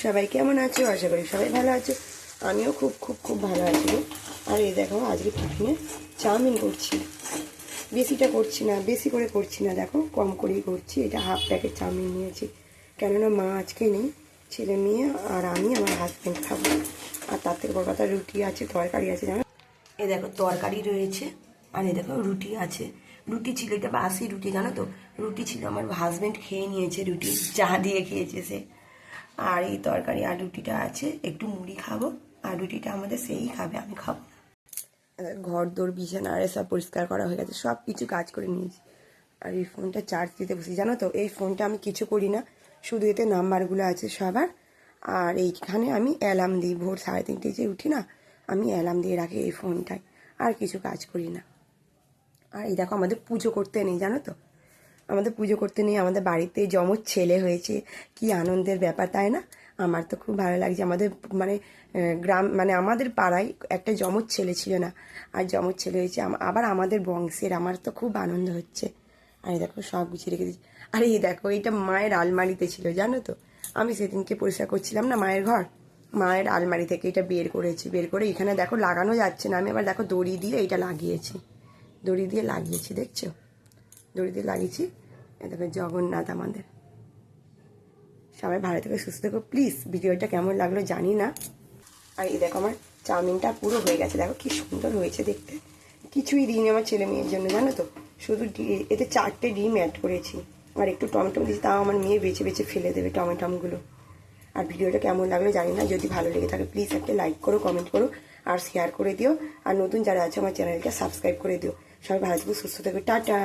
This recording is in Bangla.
সবাই কেমন আছো? আশা করি সবাই ভালো আছো। আমিও খুব খুব খুব ভালো আছি আর এই দেখো, আজকে টিফিনে চাউমিন করছি। বেশিটা করছি না, বেশি করে করছি না। দেখো, কম করেই করছি। এটা হাফ প্যাকেট চাউমিন নিয়েছি। কেননা মা আজকে নেই, ছেলে মেয়ে আর আমি আমার হাজব্যান্ড খাব। আর তার থেকে বড় কথা, রুটি আছে, তরকারি আছে, জানো? এ দেখো, তরকারি রয়েছে। আর এ দেখো, রুটি আছে। রুটি ছিল, এটা বাসি রুটি, জানো তো? রুটি ছিল, আমার হাজব্যান্ড খেয়ে নিয়েছে রুটি, চা দিয়ে খেয়েছে সে। আর এই তরকারি আর রুটিটা আছে, একটু মুড়ি খাব, আর রুটিটা আমাদের সেই খাবে, আমি খাব। ঘর দোর, বিছানা, আর সব পরিষ্কার করা হয়ে গেছে, সব কিছু কাজ করে নিয়েছি। আর এই ফোনটা চার্জ দিতে বসি জানো তো? এই ফোনটা আমি কিছু করি না, শুধু এতে নাম্বারগুলো আছে সবার। আর এইখানে আমি অ্যালার্ম দিই, ভোর সাড়ে তিনটে যে উঠি না, আমি অ্যালার্ম দিয়ে রাখি এই ফোনটায়, আর কিছু কাজ করি না। আর এই দেখো, আমাদের পুজো করতে নেই, জানো তো? আমাদের পুজো করতে নেই আমাদের বাড়িতে যমজ ছেলে হয়েছে, কি আনন্দের ব্যাপার, তাই না? আমার তো খুব ভালো লাগছে। আমাদের মানে গ্রাম মানে আমাদের পাড়ায় একটা যমজ ছেলে ছিল না, আর যমজ ছেলে হয়েছে আবার আমাদের বংশের, আমার তো খুব আনন্দ হচ্ছে। আর দেখো, সব গুছিয়ে রেখে দিচ্ছি। আর এই দেখো এটা মায়ের আলমারিতে ছিল, জানো তো? আমি সেদিনকে পরিষ্কার করছিলাম না মায়ের ঘর? মায়ের আলমারি থেকে এটা বের করেছি, বের করে এখানে দেখো লাগানো যাচ্ছে না, আমি আবার দেখো দড়ি দিয়ে এটা লাগিয়েছি। দড়ি দিয়ে লাগিয়েছি, দেখছ? দড়ি দিয়ে লাগিয়েছি দেখো জগন্নাথ আমাদের। সবাই ভালো থেকে, সুস্থ থেকো। প্লিজ ভিডিওটা কেমন লাগল জানি না। আর এই দেখো আমার চাউমিনটা পুরো হয়ে গেছে। দেখো কি সুন্দর হয়েছে দেখতে। কিছুই দিইনি আমার ছেলে মেয়ের জন্য, জানো তো? শুধু এতে চারটে ডিম অ্যাড করেছি। আর একটু টমেটো দিয়েছি, তাও আমার মেয়ে বেছে বেছে ফেলে দেবে টমেটমগুলো। আর ভিডিওটা কেমন লাগল জানি না, যদি ভালো লেগে থাকে প্লিজ একটা লাইক করো কমেন্ট করো, আর শেয়ার করে দিও। আর নতুন যারা আছে আমার চ্যানেলটা সাবস্ক্রাইব করে দিও। সবাই ভালো থেকো, সুস্থ থাকবে টাটা।